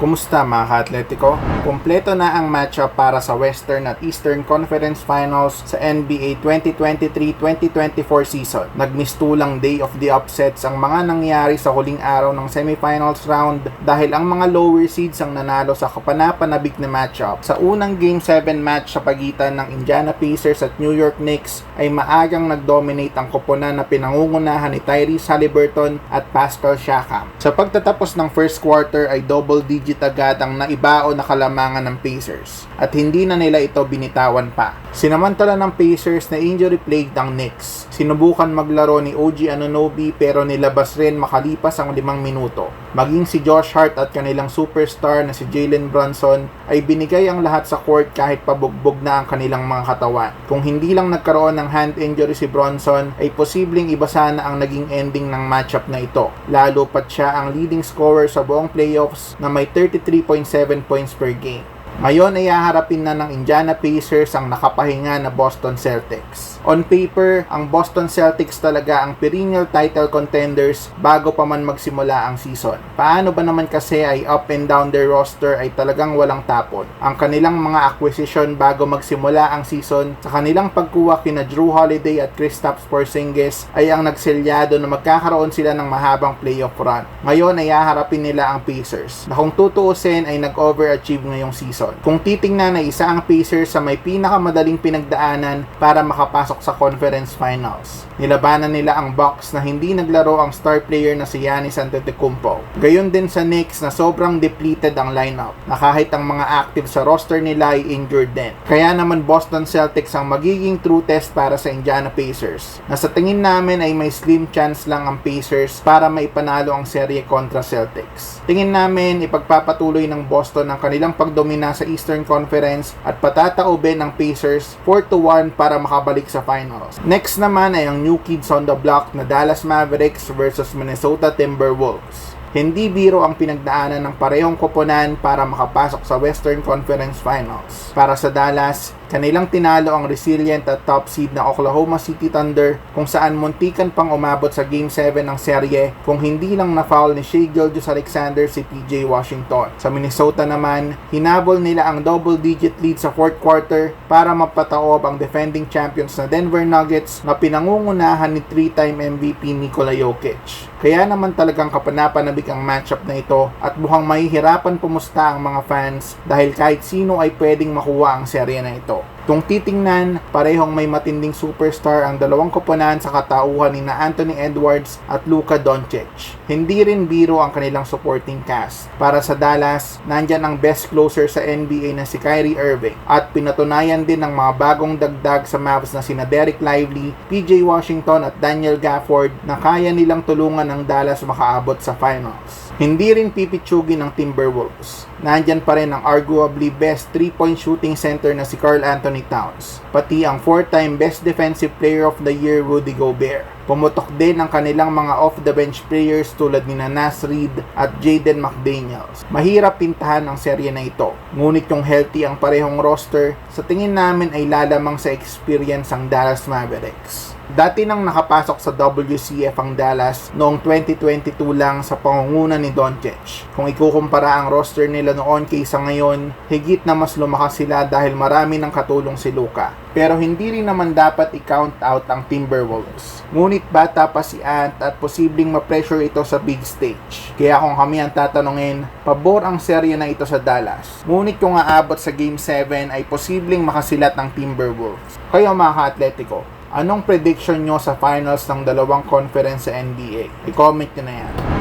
Kumusta mga ka-atletico? Kompleto na ang matchup para sa Western at Eastern Conference Finals sa NBA 2023-2024 season. Nagmistulang day of the upsets ang mga nangyari sa huling araw ng semifinals round dahil ang mga lower seeds ang nanalo sa kapanapanabik na matchup. Sa unang Game 7 match sa pagitan ng Indiana Pacers at New York Knicks ay maagang nag-dominate ang koponan na pinangungunahan ni Tyrese Halliburton at Pascal Siakam. Sa pagtatapos ng first quarter ay double digit agad ang naibao na kalamangan ng Pacers at hindi na nila ito binitawan pa. Sinamantala ng Pacers na injury plagued ang Knicks. Sinubukan maglaro ni OG Anunoby pero nilabas rin makalipas ang limang minuto. Maging si Josh Hart at kanilang superstar na si Jalen Brunson ay binigay ang lahat sa court kahit pabugbog na ang kanilang mga katawan. Kung hindi lang nagkaroon ng hand injury si Bronson ay posibleng iba sana ang naging ending ng matchup na ito. Lalo pat siya ang leading scorer sa buong playoffs na may 33.7 points per game. Ngayon ay haharapin na ng Indiana Pacers ang nakapahinga na Boston Celtics. On paper, ang Boston Celtics talaga ang perennial title contenders bago pa man magsimula ang season. Paano ba naman kasi ay up and down their roster ay talagang walang tapon. Ang kanilang mga acquisition bago magsimula ang season sa kanilang pagkuha kina Drew Holiday at Kristaps Porzingis ay ang nagselyado na magkakaroon sila ng mahabang playoff run. Ngayon ay haharapin nila ang Pacers na kung tutuusin ay nag-overachieve ngayong season. Kung titingnan na isa ang Pacers sa may pinakamadaling pinagdaanan para makapasok sa conference finals. Nilabanan nila ang Bucks na hindi naglaro ang star player na si Giannis Antetokounmpo. Gayon din sa Knicks na sobrang depleted ang lineup na kahit ang mga active sa roster nila ay injured din. Kaya naman Boston Celtics ang magiging true test para sa Indiana Pacers na sa tingin namin ay may slim chance lang ang Pacers para maipanalo ang serye kontra Celtics. Tingin namin ipagpapatuloy ng Boston ang kanilang pagdomina sa Eastern Conference at patataobin ng Pacers 4-1 para makabalik sa finals. Next naman ay ang new kids on the block na Dallas Mavericks versus Minnesota Timberwolves. Hindi biro ang pinagdaanan ng parehong koponan para makapasok sa Western Conference Finals. Para sa Dallas, Kanilang tinalo ang resilient at top seed na Oklahoma City Thunder kung saan muntikan pang umabot sa Game 7 ng serye kung hindi lang na-foul ni Shea Gilgeous Alexander si PJ Washington. Sa Minnesota naman, hinabol nila ang double-digit lead sa fourth quarter para mapataob ang defending champions na Denver Nuggets na pinangungunahan ni 3-time MVP Nikola Jokic. Kaya naman talagang kapanapanabik ang matchup na ito at mukhang mahihirapan pumusta ang mga fans dahil kahit sino ay pwedeng makuha ang serye na ito. out. Kung titingnan, parehong may matinding superstar ang dalawang koponan sa katauhan ni na Anthony Edwards at Luka Doncic. Hindi rin biro ang kanilang supporting cast. Para sa Dallas, nandyan ang best closer sa NBA na si Kyrie Irving at pinatunayan din ng mga bagong dagdag sa Mavs na sina Derek Lively, PJ Washington at Daniel Gafford na kaya nilang tulungan ng Dallas makaabot sa finals. Hindi rin pipitsugin ng Timberwolves. Nandyan pa rin ang arguably best 3-point shooting center na si Carl Anthony Towns, pati ang 4-time best defensive player of the year Rudy Gobert. Pumutok din ang kanilang mga off-the-bench players tulad ni Nas Reed at Jaden McDaniels. Mahirap pintahan ang serye na ito. Ngunit kung healthy ang parehong roster, sa tingin namin ay lalamang sa experience ang Dallas Mavericks. Dati nang nakapasok sa WCF ang Dallas noong 2022 lang sa pangunguna ni Doncic. Kung ikukumpara ang roster nila noon kaysa ngayon, higit na mas lumakas sila dahil marami ng katulong si Luka. Pero hindi rin naman dapat i-count out ang Timberwolves. Ngunit bata pa si Ant at posibleng ma-pressure ito sa big stage. Kaya kung kami ang tatanungin, pabor ang serye na ito sa Dallas. Ngunit kung aabot sa Game 7 ay posibleng makasilat ng Timberwolves. Kayo mga ka-atletico, Anong prediction nyo sa finals ng dalawang conference sa NBA? I-comment nyo na yan.